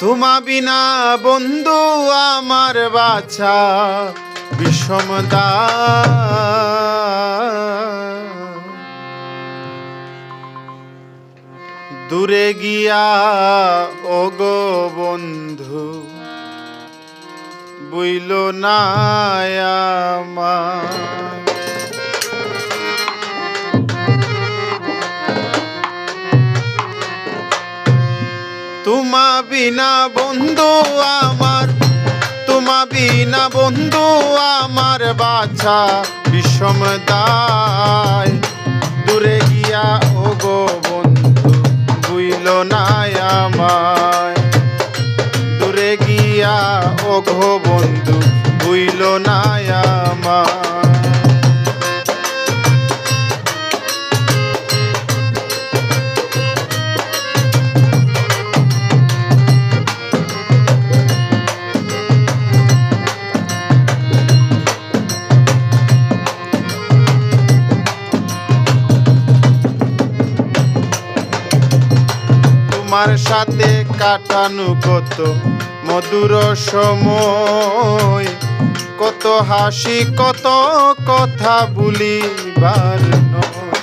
তোমা বিনা বন্ধু আমার বাছা বিষমদা দূরে গিয়া ওগো বন্ধু বুইল না আমার। তোমা বিনা বন্ধু আমার, তোমা বিনা বন্ধু আমার বাছা বিষম দায়। দূরে গিয়া ও গো বন্ধু বুইল না আমায়। দূরে গিয়া ও গো বন্ধু বুইল না আমায়। তোমার সাথে কাটানো কত মধুর সময়। কত হাসি, কত কথা ভুলিবার নয়।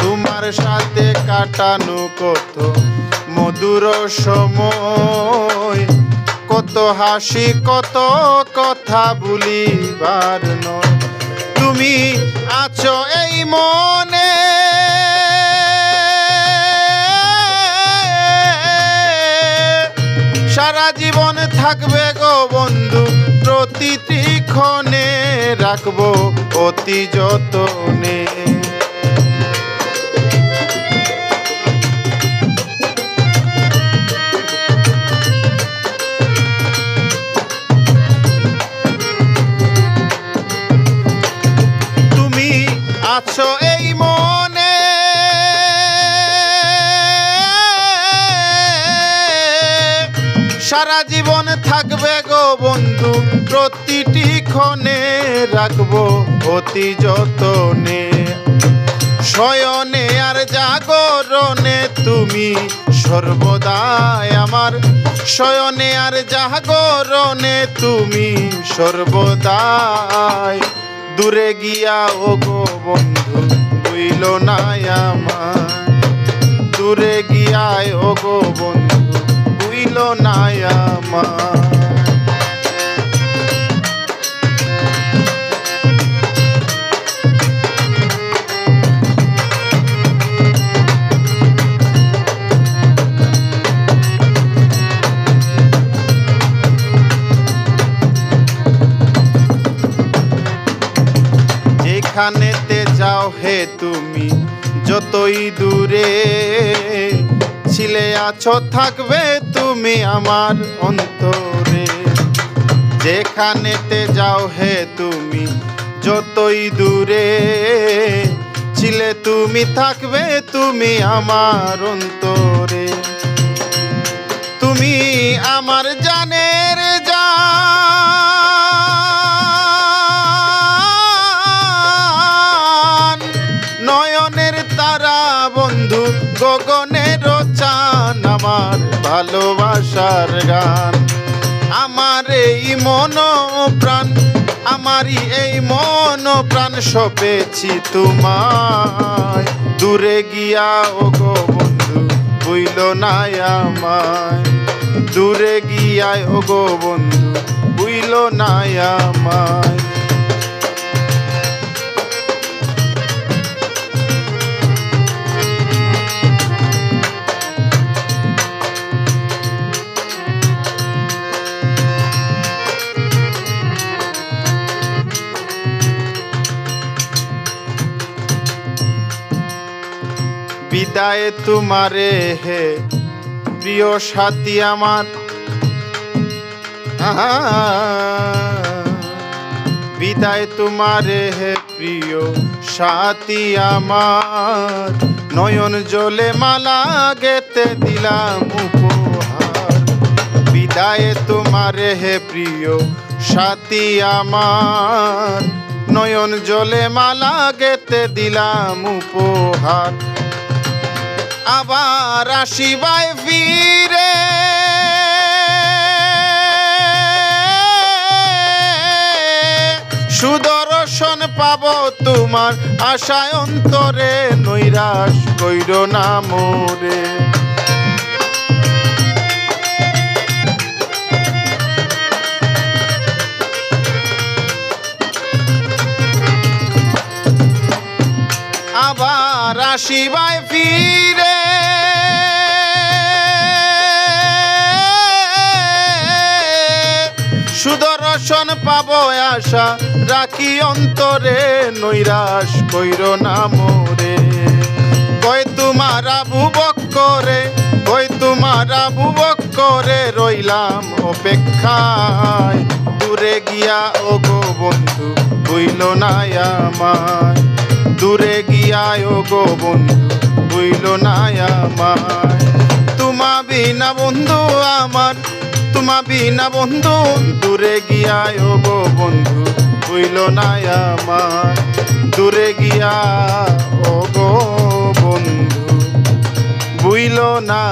তোমার সাথে কাটানো কত মধুর সময়। কত হাসি, কত কথা ভুলিবার নয়। তুমি আছো এই মনে সারা জীবন থাকবে গো বন্ধু প্রতিটি ক্ষণে রাখব অতি যতনে। সারা জীবন থাকবে গো বন্ধু, প্রতিটি ক্ষণে রাখব অতি যতনে। শয়নে আর জাগরণে তুমি সর্বদাই আমার। শয়নে আর জাগরণে তুমি সর্বদাই। দূরে গিয়া ও গো বন্ধু বুইল না আমার। দূরে গিয়ায় ও গো বন্ধু বুইল না আমার। যেখানেতে যাও হে তুমি যতই দূরে ছিলে, আছো, থাকবে তুমি আমার অন্তরে। যেখানেতে যাও হে তুমি, যতই দূরে ছিলে তুমি, থাকবে তুমি আমার অন্তরে। তুমি আমার জান ভালোবাসার গান। আমার এই মন প্রাণ আমারই এই মন প্রাণ সপেছি তোমায়। দূরে গিয়া ও গো বন্ধু বুইল না আমায়। দূরে গিয়ায় ও গো বন্ধু বুইল না আমায়। বিদায় তোমারে হে প্রিয় সাথী আমার। বিদায় তোমারে হে প্রিয় সাথী আমার। নয়ন জলে মালা গেতে দিলাম উপহার। বিদায় তোমারে হে প্রিয় সাথী আমার। নয়ন জলে মালা গেতে দিলাম উপহার। আবার আসিবাই ফিরে। সুদর্শন পাব তোমার আশায় অন্তরে, নৈরাশ কইর না মোরে। আবার আসিবাই ফিরে। সুদর্শন পাব আশা, রাখি অন্তরে, নৈরাশ কইর না মোরে। কই তোমার বুবক করে কই তোমার বুবক করে রইলাম অপেক্ষায়। দূরে গিয়া ও গো বন্ধু হইল না আমায়। দূরে গিয়া ও গো বন্ধু হইল না আমায়। তোমা বিনা বন্ধু আমার তোমা বিনা বন্ধু, দূরে গিয়া ও গো বন্ধু হইল না আমার। দূরে গিয়া ও গো বন্ধু বুইল না